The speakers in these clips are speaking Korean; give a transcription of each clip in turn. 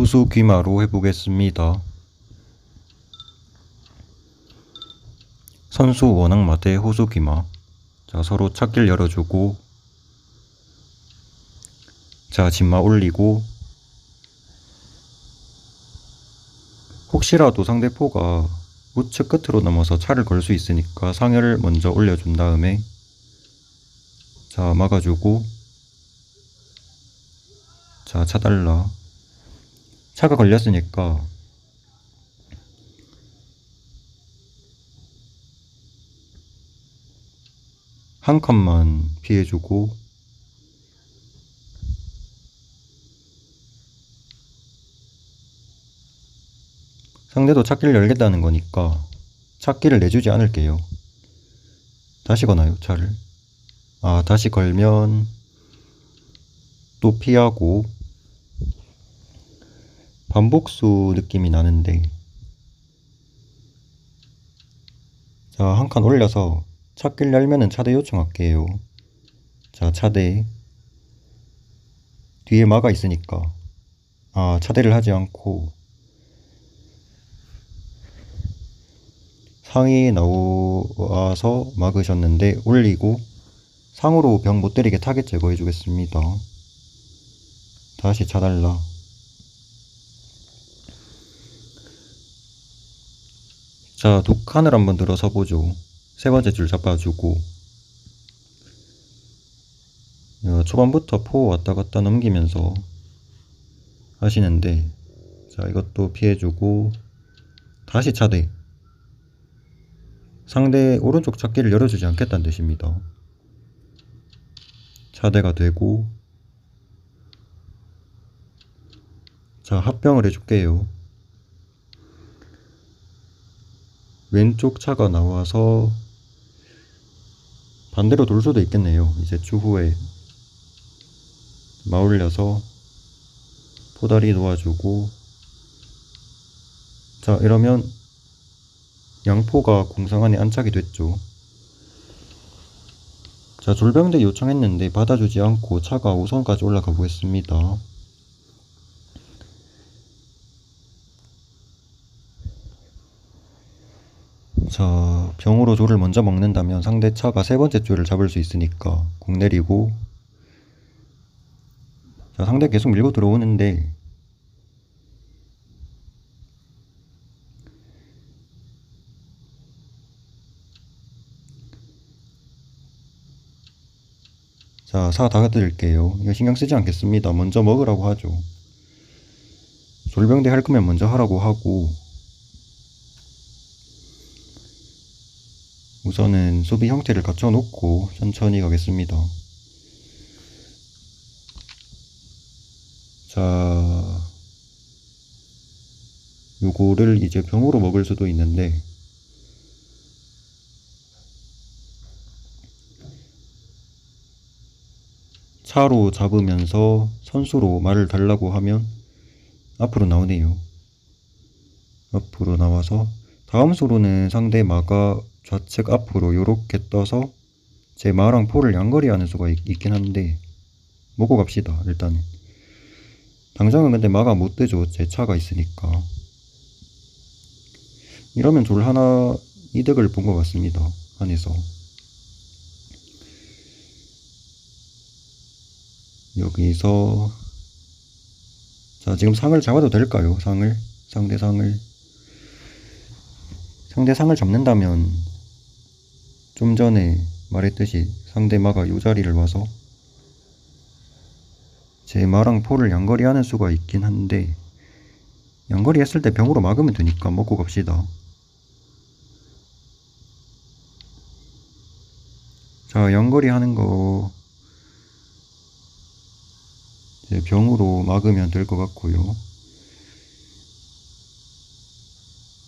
호수 귀마로 해보겠습니다. 선수 원앙 마 대 호수 귀마. 자, 서로 찾기를 열어주고, 자, 진마 올리고, 혹시라도 상대포가 우측 끝으로 넘어서 차를 걸 수 있으니까 상여를 먼저 올려준 다음에, 자, 막아주고, 자, 차달라. 차가 걸렸으니까 한 칸만 피해주고 상대도 찾기를 열겠다는 거니까 찾기를 내주지 않을게요. 다시 거나요, 차를? 아, 다시 걸면 또 피하고 반복수 느낌이 나는데 자, 한 칸 올려서 찾기를 열면은 차대 요청할게요. 자, 차대 뒤에 막아 있으니까 아, 차대를 하지 않고 상이 나와서 막으셨는데 올리고 상으로 병 못 때리게 타겟 제거해 주겠습니다. 다시 차달라. 자, 두 칸을 한번 들어서 보죠. 세 번째 줄 잡아주고, 어, 초반부터 포 왔다 갔다 넘기면서 하시는데, 자, 이것도 피해주고, 다시 차대. 상대 오른쪽 찾기를 열어주지 않겠다는 뜻입니다. 차대가 되고, 자, 합병을 해줄게요. 왼쪽 차가 나와서 반대로 돌 수도 있겠네요. 이제 추후에 마올려서 포다리 놓아주고 자 이러면 양포가 공상 안에 안착이 됐죠. 자 졸병대 요청했는데 받아주지 않고 차가 5선까지 올라가 보겠습니다. 자, 병으로 조를 먼저 먹는다면 상대 차가 세 번째 줄을 잡을 수 있으니까 공 내리고 자, 상대 계속 밀고 들어오는데 자, 사 다가드릴게요. 이거 신경 쓰지 않겠습니다. 먼저 먹으라고 하죠. 졸병대 할 거면 먼저 하라고 하고 우선은 수비 형태를 갖춰놓고 천천히 가겠습니다. 자, 요거를 이제 병으로 먹을 수도 있는데, 차로 잡으면서 선수로 말을 달라고 하면 앞으로 나오네요. 앞으로 나와서 다음 수로는 상대 마가 좌측 앞으로 요렇게 떠서 제 마랑 포를 양거리 하는 수가 있, 긴 한데 먹고 갑시다 일단은. 당장은 근데 마가 못 되죠. 제 차가 있으니까. 이러면 졸 하나 이득을 본 것 같습니다 안에서. 여기서 자 지금 상을 잡아도 될까요? 상을? 상대 상을? 상대 상을 잡는다면 좀 전에 말했듯이 상대마가 요 자리를 와서 제 마랑 포를 양거리 하는 수가 있긴 한데 양거리 했을 때 병으로 막으면 되니까 먹고 갑시다. 자, 양거리 하는 거 이제 병으로 막으면 될 것 같고요.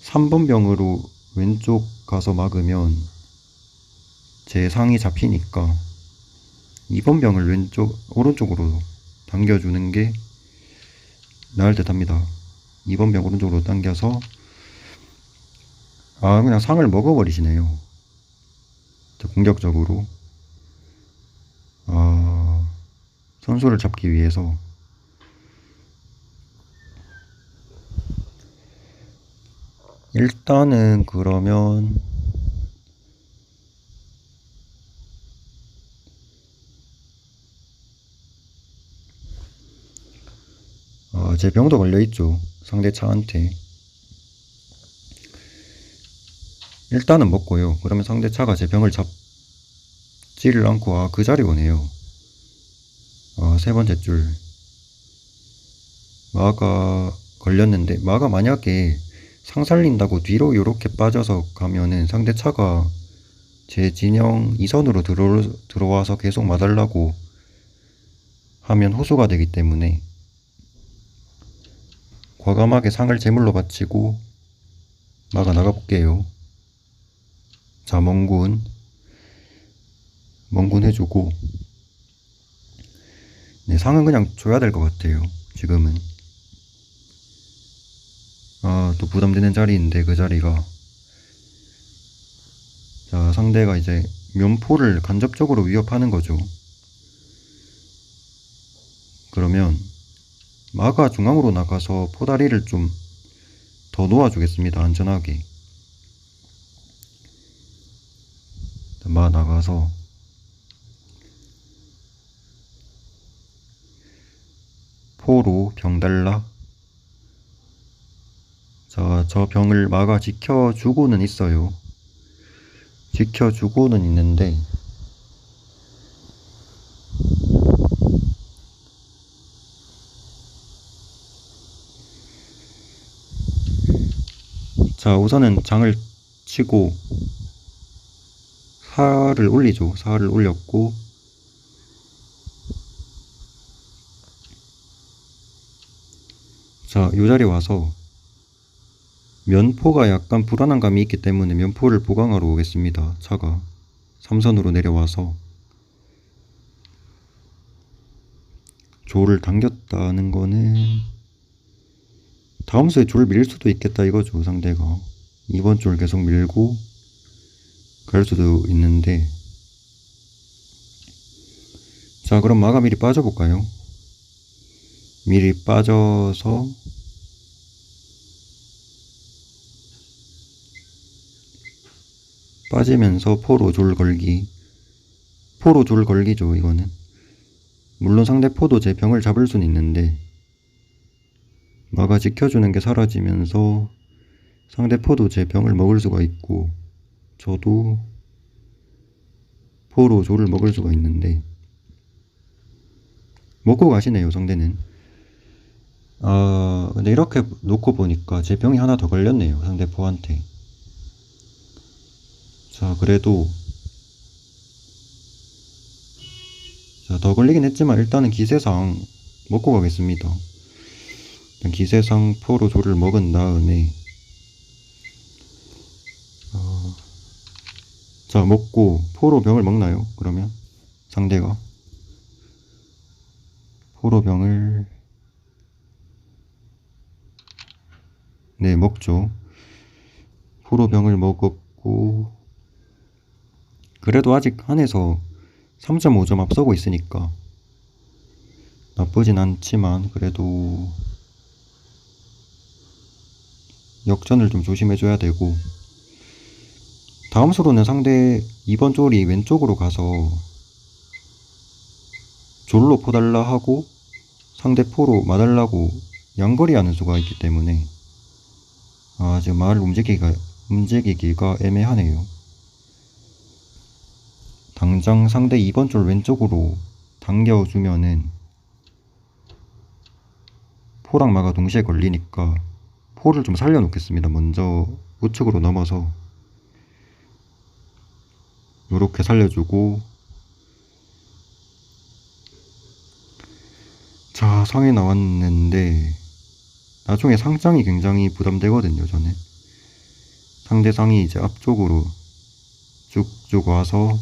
3번 병으로 왼쪽 가서 막으면 제 상이 잡히니까 2번 병을 왼쪽 오른쪽으로 당겨주는 게 나을 듯합니다. 2번 병 오른쪽으로 당겨서 아 그냥 상을 먹어버리시네요. 공격적으로 아, 선수를 잡기 위해서 일단은 그러면 어, 제 병도 걸려있죠. 상대 차한테. 일단은 먹고요. 그러면 상대 차가 제 병을 잡지를 않고, 아, 그 자리 오네요. 아, 세 번째 줄. 마가 걸렸는데, 마가 만약에 상 살린다고 뒤로 이렇게 빠져서 가면은 상대 차가 제 진영 이선으로 들어, 들어와서 계속 맞으려고 하면 호수가 되기 때문에 과감하게 상을 제물로 바치고 막아 나가볼게요. 자, 멍군. 멍군 해주고. 네, 상은 그냥 줘야 될 것 같아요. 지금은. 아, 또 부담되는 자리인데, 그 자리가. 자, 상대가 이제 면포를 간접적으로 위협하는 거죠. 그러면, 마가 중앙으로 나가서 포다리를 좀 더 놓아주겠습니다. 안전하게. 마 나가서 포로 병 달라. 자, 저 병을 마가 지켜주고는 있어요. 지켜주고는 있는데 자, 우선은 장을 치고 사를 올리죠. 사를 올렸고 자, 요 자리 와서 면포가 약간 불안한 감이 있기 때문에 면포를 보강하러 오겠습니다. 차가 삼선으로 내려와서 조를 당겼다는 거는 다음 수에 조를 밀 수도 있겠다 이거죠 상대가. 이번 조를 계속 밀고 갈 수도 있는데. 자 그럼 마가 미리 빠져볼까요? 미리 빠져서 빠지면서 포로 졸 걸기. 포로 졸 걸기죠 이거는. 물론 상대 포도 제 병을 잡을 수는 있는데 마가 지켜주는 게 사라지면서 상대 포도 제 병을 먹을 수가 있고 저도 포로 조를 먹을 수가 있는데 먹고 가시네요 상대는. 아 근데 이렇게 놓고 보니까 제 병이 하나 더 걸렸네요 상대 포한테. 자 그래도 자 더 걸리긴 했지만 일단은 기세상 먹고 가겠습니다 기세상 포로 조를 먹은 다음에 어, 자 먹고 포로 병을 먹나요? 그러면 상대가 포로 병을 네 먹죠. 포로 병을 먹었고 그래도 아직 한에서 3.5점 앞서고 있으니까 나쁘진 않지만 그래도 역전을 좀 조심해줘야 되고 다음 수로는 상대 2번 쫄이 왼쪽으로 가서 졸로 포달라 하고 상대 포로 맞달라고 양거리 하는 수가 있기 때문에 아 지금 말을 움직이기가 움직이기가 애매하네요. 당장 상대 2번 줄 왼쪽으로 당겨주면은 포랑 마가 동시에 걸리니까 포를 좀 살려 놓겠습니다. 먼저 우측으로 넘어서 이렇게 살려주고 자 상에 나왔는데 나중에 상장이 굉장히 부담되거든요 저는 상대상이 이제 앞쪽으로 쭉쭉 와서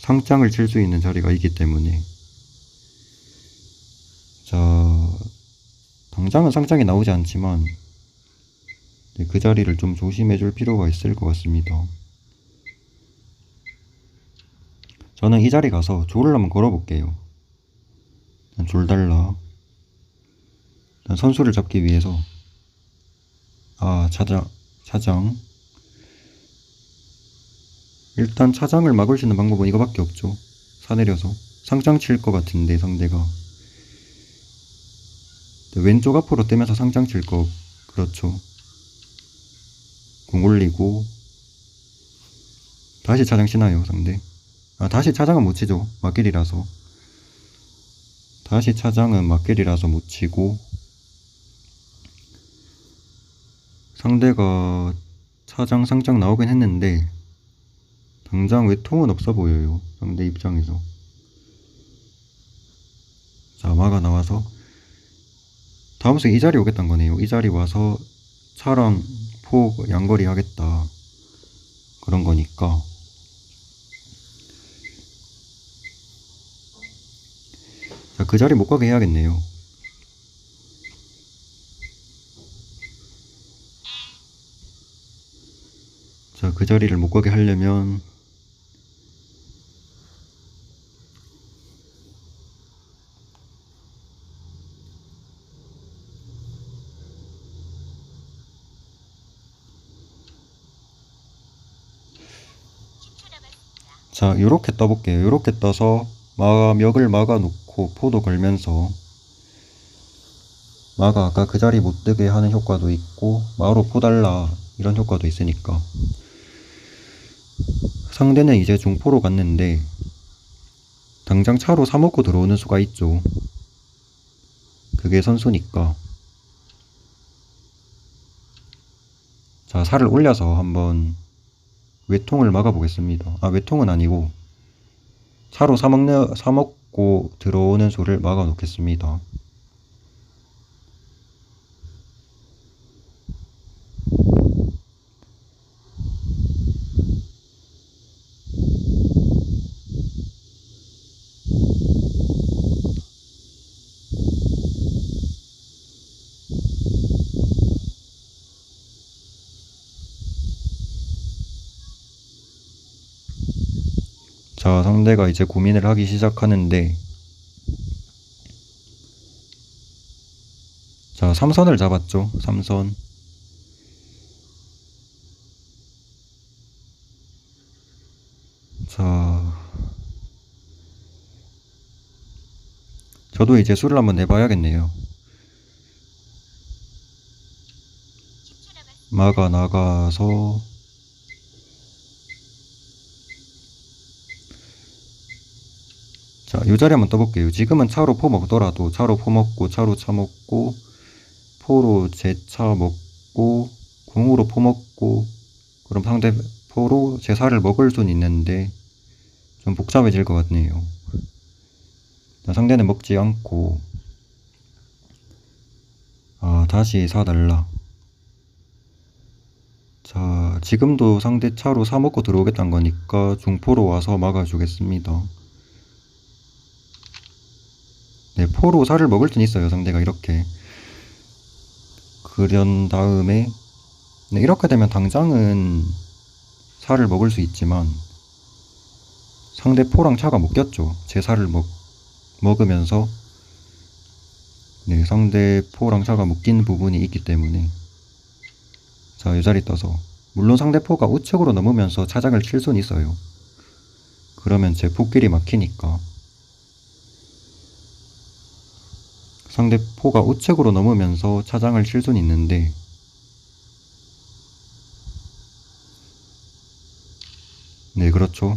상장을 칠 수 있는 자리가 있기 때문에 자 당장은 상장이 나오지 않지만 그 자리를 좀 조심해 줄 필요가 있을 것 같습니다 저는 이 자리 가서 조를 한번 걸어 볼게요 줄 달라 선수를 잡기 위해서 아 자자 차장. 일단 차장을 막을 수 있는 방법은 이거밖에 없죠. 사내려서. 상장 칠 것 같은데, 상대가. 왼쪽 앞으로 떼면서 상장 칠 거, 그렇죠. 공 올리고, 다시 차장 치나요, 상대? 아, 다시 차장은 못 치죠. 맞길이라서. 다시 차장은 맞길이라서 못 치고, 상대가 차장 상장 나오긴 했는데 당장 외통은 없어 보여요 상대 입장에서 자 마가 나와서 다음 수이 자리 오겠다는 거네요. 이 자리 와서 차랑 포 양거리 하겠다. 그런 거니까. 자 그 자리 못 가게 해야겠네요. 자, 그 자리를 못 가게 하려면 자, 요렇게 떠볼게요. 요렇게 떠서 마, 멱을 막아 놓고 포도 걸면서 마가 아까 그 자리 못 뜨게 하는 효과도 있고 마로 포달라 이런 효과도 있으니까 상대는 이제 중포로 갔는데 당장 차로 사먹고 들어오는 수가 있죠. 그게 선수니까 자 살을 올려서 한번 외통을 막아보겠습니다. 아 외통은 아니고 차로 사먹는 사먹고 들어오는 수를 막아놓겠습니다. 자, 상대가 이제 고민을 하기 시작하는데, 자, 3선을 잡았죠. 3선. 자, 저도 이제 술을 한번 내봐야겠네요. 마가 나가서 자, 요 자리 한번 떠볼게요. 지금은 차로 포 먹더라도 차로 포 먹고 차로 차 먹고 포로 제차 먹고 공으로 포 먹고 그럼 상대 포로 제 살을 먹을 수는 있는데 좀 복잡해질 것 같네요. 자, 상대는 먹지 않고 아 다시 사달라. 자 지금도 상대 차로 사 먹고 들어오겠다는 거니까 중포로 와서 막아주겠습니다. 네, 포로 살을 먹을 순 있어요, 상대가 이렇게. 그런 다음에, 네, 이렇게 되면 당장은 살을 먹을 수 있지만, 상대 포랑 차가 묶였죠. 제 살을 먹, 먹으면서, 네, 상대 포랑 차가 묶인 부분이 있기 때문에, 자, 이 자리 떠서. 물론 상대 포가 우측으로 넘으면서 차장을 칠 수는 있어요. 그러면 제 포끼리 막히니까. 상대 포가 우측으로 넘으면서 차장을 칠 수는 있는데 네 그렇죠.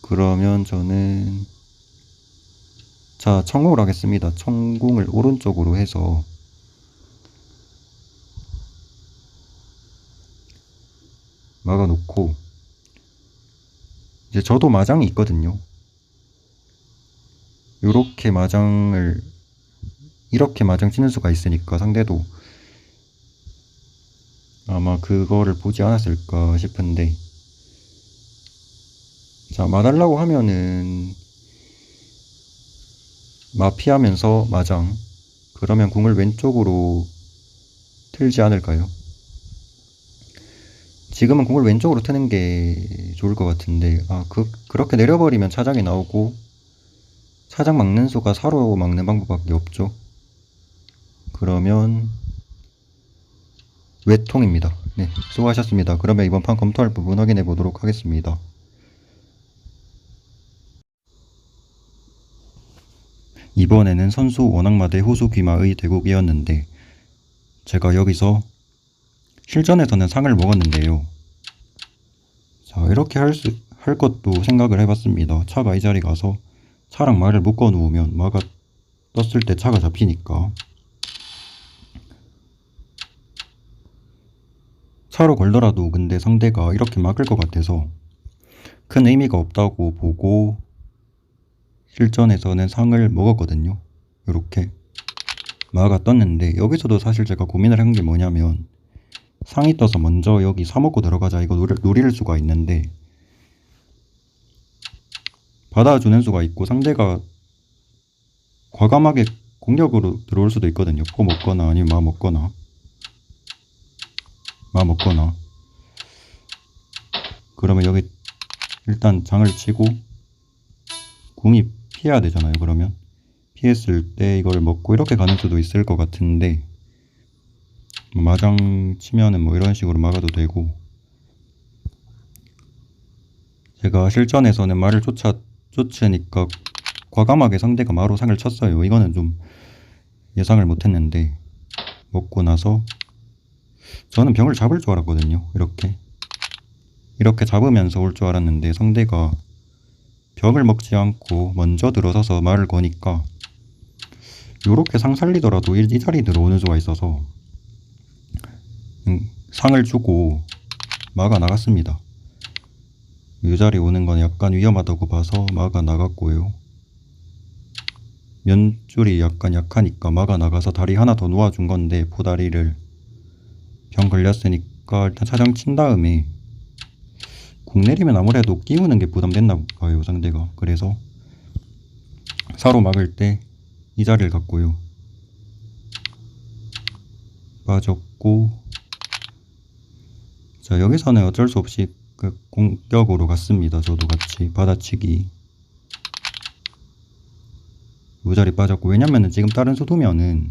그러면 저는 자 청공을 하겠습니다. 청공을 오른쪽으로 해서 막아놓고 이제 저도 마장이 있거든요 요렇게 마장을 이렇게 마장 치는 수가 있으니까 상대도 아마 그거를 보지 않았을까 싶은데 자 마달라고 하면은 마 피하면서 마장 그러면 궁을 왼쪽으로 틀지 않을까요? 지금은 궁을 왼쪽으로 트는 게 좋을 것 같은데 아 그, 그렇게 내려버리면 차장이 나오고 차장 막는 수가 사로 막는 방법밖에 없죠. 그러면 외통입니다. 네, 수고하셨습니다. 그러면 이번 판 검토할 부분 확인해 보도록 하겠습니다. 이번에는 선수 원악마 대 호수 귀마의 대국이었는데 제가 여기서 실전에서는 상을 먹었는데요. 자, 이렇게 할 수, 할 것도 생각을 해봤습니다. 차가 이 자리 가서 차랑 말을 묶어 놓으면 마가 떴을 때 차가 잡히니까 차로 걸더라도 근데 상대가 이렇게 막을 것 같아서 큰 의미가 없다고 보고 실전에서는 상을 먹었거든요. 이렇게 마가 떴는데 여기서도 사실 제가 고민을 한 게 뭐냐면 상이 떠서 먼저 여기 사 먹고 들어가자 이거 노릴, 노릴 수가 있는데 받아주는 수가 있고 상대가 과감하게 공격으로 들어올 수도 있거든요. 포 먹거나 아니면 마 먹거나 마 먹거나 그러면 여기 일단 장을 치고 궁이 피해야 되잖아요. 그러면 피했을 때 이걸 먹고 이렇게 가는 수도 있을 것 같은데 뭐 마장 치면은 뭐 이런 식으로 막아도 되고 제가 실전에서는 말을 쫓아 쫓으니까 과감하게 상대가 마로 상을 쳤어요. 이거는 좀 예상을 못했는데 먹고 나서 저는 병을 잡을 줄 알았거든요. 이렇게 이렇게 잡으면서 올 줄 알았는데 상대가 벽을 먹지 않고 먼저 들어서서 말을 거니까 요렇게 상 살리더라도 이, 이 자리 들어오는 수가 있어서 음, 상을 주고 마가 나갔습니다. 이 자리 오는 건 약간 위험하다고 봐서 마가 나갔고요. 면줄이 약간 약하니까 마가 나가서 다리 하나 더 놓아준 건데 포다리를 병 걸렸으니까 일단 차장 친 다음에 국 내리면 아무래도 끼우는 게 부담됐나 봐요 상대가 그래서 사로 막을 때 이 자리를 갔고요 빠졌고 자 여기서는 어쩔 수 없이 그 공격으로 갔습니다 저도 같이 받아치기 이 자리 빠졌고 왜냐면은 지금 다른 수도면은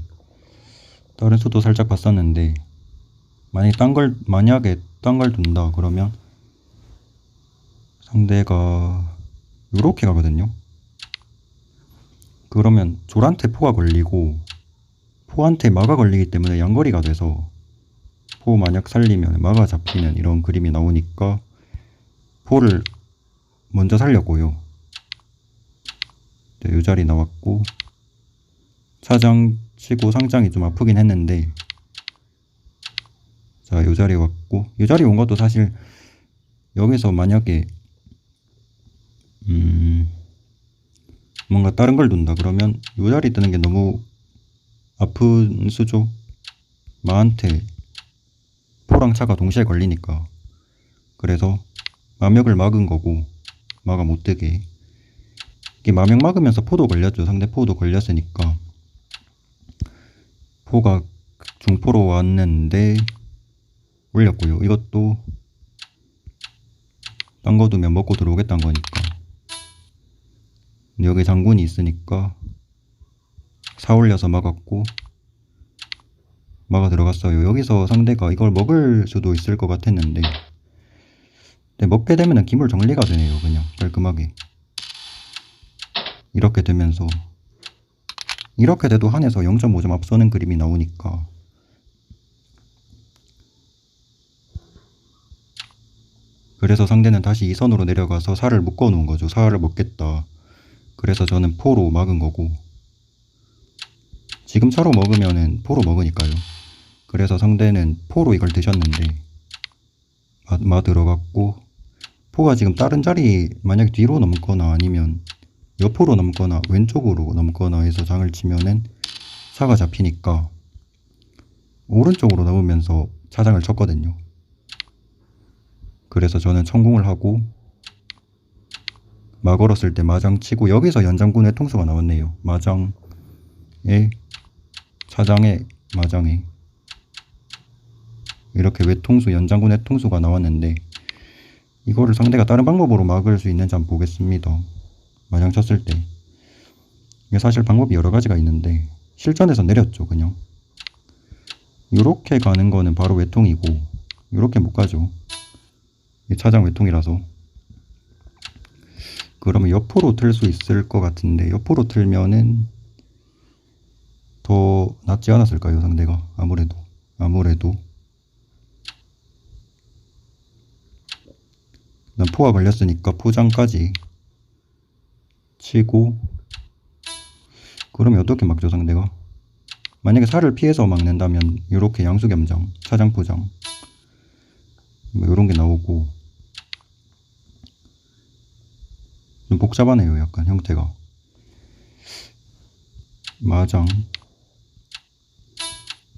다른 수도 살짝 봤었는데 만약에 딴걸 만약에 딴 걸 둔다 그러면 상대가 요렇게 가거든요. 그러면 졸한테 포가 걸리고 포한테 마가 걸리기 때문에 양거리가 돼서 포 만약 살리면 마가 잡히는 이런 그림이 나오니까 포를 먼저 살렸고요. 네, 요 자리 나왔고 차장 치고 상장이 좀 아프긴 했는데 자, 요 자리 왔고 요 자리 온 것도 사실 여기서 만약에 음, 뭔가 다른 걸 둔다 그러면 요 자리 뜨는 게 너무 아픈 수죠. 마한테 포랑 차가 동시에 걸리니까. 그래서 마명을 막은 거고 마가 못 뜨게. 이게 마명 막으면서 포도 걸렸죠. 상대 포도 걸렸으니까. 포가 중포로 왔는데 올렸고요. 이것도 딴 거 두면 먹고 들어오겠다는 거니까. 여기 장군이 있으니까 사 올려서 막았고 막아 들어갔어요. 여기서 상대가 이걸 먹을 수도 있을 것 같았는데 근데 먹게 되면은 기물 정리가 되네요. 그냥 깔끔하게 이렇게 되면서 이렇게 돼도 한에서 0.5점 앞서는 그림이 나오니까 그래서 상대는 다시 2선으로 내려가서 살을 묶어 놓은 거죠. 살을 먹겠다. 그래서 저는 포로 막은 거고 지금 차로 먹으면은 포로 먹으니까요. 그래서 상대는 포로 이걸 드셨는데 마, 마 들어갔고 포가 지금 다른 자리 만약 뒤로 넘거나 아니면 옆으로 넘거나 왼쪽으로 넘거나 해서 장을 치면은 차가 잡히니까 오른쪽으로 넘으면서 차장을 쳤거든요. 그래서 저는 성공을 하고 마 걸었을 때 마장 치고 여기서 연장군의 통수가 나왔네요. 마장에 차장에 마장에 이렇게 외통수 연장군의 통수가 나왔는데 이거를 상대가 다른 방법으로 막을 수 있는지 한번 보겠습니다. 마장 쳤을 때 이게 사실 방법이 여러 가지가 있는데 실전에서 내렸죠 그냥 요렇게 가는 거는 바로 외통이고 요렇게 못 가죠. 이 차장 외통이라서. 그러면 옆으로 틀 수 있을 것 같은데 옆으로 틀면은 더 낫지 않았을까요 상대가 아무래도 아무래도 난 포가 걸렸으니까 포장까지 치고 그러면 어떻게 막죠 상대가? 만약에 살을 피해서 막는다면 이렇게 양수겸장 차장포장 뭐 이런 게 나오고 좀 복잡하네요 약간 형태가. 마장.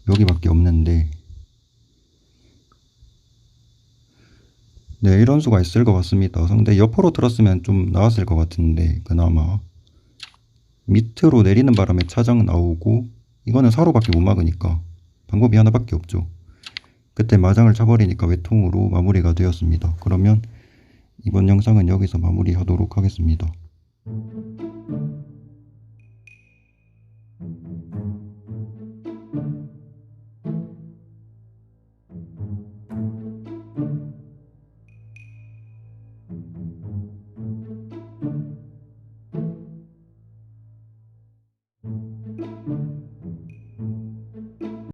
여기밖에 없는데 네 이런 수가 있을 것 같습니다. 상대 옆으로 들었으면 좀 나았을 것 같은데 그나마. 밑으로 내리는 바람에 차장 나오고 이거는 사로밖에 못 막으니까 방법이 하나밖에 없죠. 그때 마장을 차버리니까 외통으로 마무리가 되었습니다. 그러면 이번 영상은 여기서 마무리하도록 하겠습니다